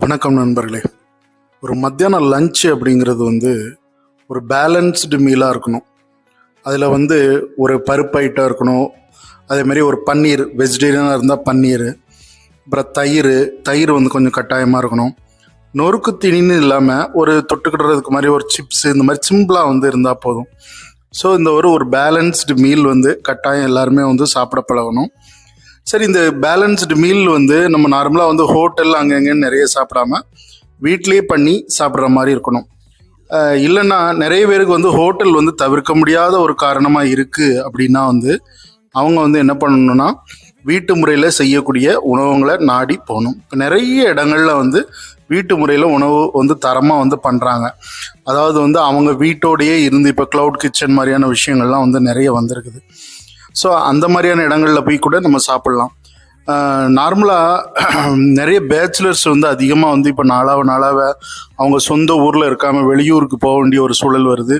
வணக்கம் நண்பர்களே. ஒரு மத்தியானம் லஞ்ச் அப்படிங்கிறது வந்து ஒரு பேலன்ஸ்டு மீலாக இருக்கணும். அதில் வந்து ஒரு பருப்பு ஐட்டம் இருக்கணும். அதே மாதிரி ஒரு பன்னீர் வெஜிடேரியனாக இருந்தால் பன்னீர். அப்புறம் தயிர் தயிர் வந்து கொஞ்சம் கட்டாயமாக இருக்கணும். நொறுக்கு திணின்னு இல்லாமல் ஒரு தொட்டுக்கிடுறதுக்கு மாதிரி ஒரு சிப்ஸ் இந்த மாதிரி சிம்பிளாக வந்து இருந்தால் போதும். ஸோ இந்த ஒரு ஒரு பேலன்ஸ்டு மீல் வந்து கட்டாயம் எல்லாருமே வந்து சாப்பிட பழகணும். சரி இந்த பேலன்ஸ்டு மீல் வந்து நம்ம நார்மலாக வந்து ஹோட்டல் அங்கங்கே நிறைய சாப்பிடாம வீட்லேயே பண்ணி சாப்பிட்ற மாதிரி இருக்கணும். இல்லைன்னா நிறைய பேருக்கு வந்து ஹோட்டல் வந்து தவிர்க்க முடியாத ஒரு காரணமாக இருக்குது அப்படின்னா வந்து அவங்க வந்து என்ன பண்ணணும்னா வீட்டு முறையில் செய்யக்கூடிய உணவுங்களை நாடி போகணும். இப்போ நிறைய இடங்களில் வந்து வீட்டு முறையில் உணவு வந்து தரமாக வந்து பண்ணுறாங்க அதாவது வந்து அவங்க வீட்டோடையே இருந்து இப்போ க்ளவுட் கிச்சன் மாதிரியான விஷயங்கள்லாம் வந்து நிறைய வந்திருக்குது. ஸோ அந்த மாதிரியான இடங்களில் போய் கூட நம்ம சாப்பிட்லாம். நார்மலாக நிறைய பேச்சுலர்ஸ் வந்து அதிகமாக வந்து இப்போ நாளாக நாளாக அவங்க சொந்த ஊரில் இருக்காமல் வெளியூருக்கு போக வேண்டிய ஒரு சூழல் வருது.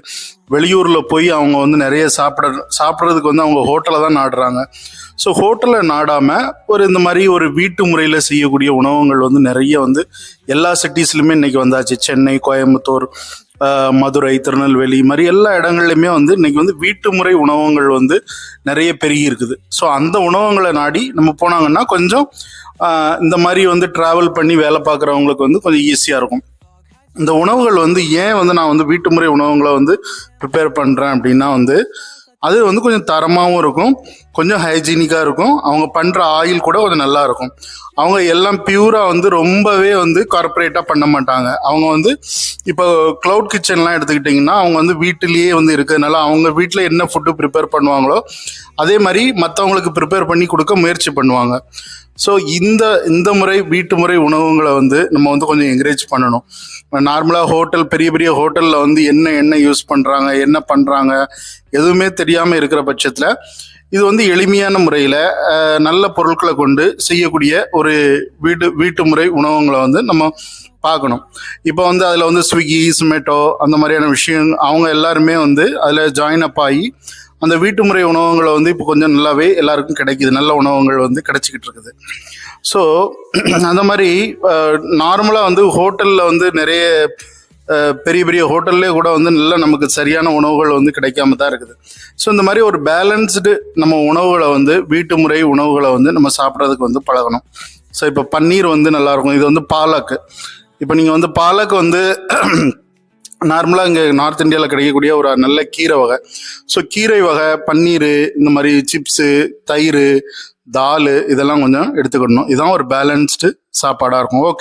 வெளியூரில் போய் அவங்க வந்து நிறைய சாப்பிட சாப்பிட்றதுக்கு வந்து அவங்க ஹோட்டலை தான் நாடுறாங்க. ஸோ ஹோட்டலை நாடாமல் ஒரு இந்த மாதிரி ஒரு வீட்டு முறையில் செய்யக்கூடிய உணவுகள் வந்து நிறைய வந்து எல்லா சிட்டிஸ்லையுமே இன்றைக்கி வந்தாச்சு. சென்னை கோயம்புத்தூர் மதுரை திருநெல்வேலி மாதிரி எல்லா இடங்கள்லையுமே வந்து இன்னைக்கு வந்து வீட்டு முறை உணவகங்கள் வந்து நிறைய பெருகி இருக்குது. ஸோ அந்த உணவகங்களை நாடி நம்ம போனாங்கன்னா கொஞ்சம் இந்த மாதிரி வந்து டிராவல் பண்ணி வேலை பார்க்குறவங்களுக்கு வந்து கொஞ்சம் ஈஸியாக இருக்கும். இந்த உணவுகள் வந்து ஏன் வந்து நான் வந்து வீட்டு முறை உணவுகளை வந்து ப்ரிப்பேர் பண்ணுறேன் அப்படின்னா வந்து அது வந்து கொஞ்சம் தரமாகவும் இருக்கும். கொஞ்சம் ஹைஜீனிக்காக இருக்கும். அவங்க பண்ணுற ஆயில் கூட கொஞ்சம் நல்லா இருக்கும் அவங்க எல்லாம் பியூராக வந்து ரொம்பவே வந்து கார்ப்பரேட்டாக பண்ண மாட்டாங்க. அவங்க வந்து இப்போ க்ளவுட் கிச்சன்லாம் எடுத்துக்கிட்டிங்கன்னா அவங்க வந்து வீட்டிலேயே வந்து இருக்கிறதுனால அவங்க வீட்டில் என்ன ஃபுட்டு ப்ரிப்பேர் பண்ணுவாங்களோ அதே மாதிரி மற்றவங்களுக்கு ப்ரிப்பேர் பண்ணி கொடுக்க முயற்சி பண்ணுவாங்க. ஸோ இந்த இந்த முறை வீட்டு முறை உணவுங்களை வந்து நம்ம வந்து கொஞ்சம் என்கரேஜ் பண்ணணும். நார்மலாக ஹோட்டல் பெரிய பெரிய ஹோட்டலில் வந்து என்ன என்ன யூஸ் பண்ணுறாங்க என்ன பண்ணுறாங்க எதுவுமே தெரியாமல் இருக்கிற பட்சத்தில் இது வந்து எளிமையான முறையில் நல்ல பொருட்களை கொண்டு செய்யக்கூடிய ஒரு வீட்டு வீட்டு முறை உணவுங்களை வந்து நம்ம பார்க்கணும். இப்போ வந்து அதில் வந்து ஸ்விக்கி ஸ்மெட்டோ அந்த மாதிரியான விஷயம் அவங்க எல்லாருமே வந்து அதில் ஜாயின் அப் ஆகி அந்த வீட்டு முறை உணவகங்களை வந்து இப்போ கொஞ்சம் நல்லாவே எல்லாருக்கும் கிடைக்குது. நல்ல உணவகங்கள் வந்து கிடைச்சிக்கிட்டு இருக்குது. ஸோ அந்த மாதிரி நார்மலாக வந்து ஹோட்டலில் வந்து நிறைய பெரிய பெரிய ஹோட்டல்லே கூட வந்து நல்ல நமக்கு சரியான உணவுகள் வந்து கிடைக்காம தான் இருக்குது. ஸோ இந்த மாதிரி ஒரு பேலன்ஸ்டு நம்ம உணவுகளை வந்து வீட்டு முறை உணவுகளை வந்து நம்ம சாப்பிட்றதுக்கு வந்து பழகணும். ஸோ இப்போ பன்னீர் வந்து நல்லாயிருக்கும் இது வந்து பாலக்கு இப்போ நீங்கள் வந்து பாலக் வந்து நார்மலாக இங்கே நார்த் இந்தியாவில் கிடைக்கக்கூடிய ஒரு நல்ல கீரை வகை. ஸோ கீரை வகை பன்னீர் இந்த மாதிரி சிப்ஸு தயிர் தால் இதெல்லாம் கொஞ்சம் எடுத்துக்கணும். இதுதான் ஒரு பேலன்ஸ்டு சாப்பாடாக இருக்கும். ஓகே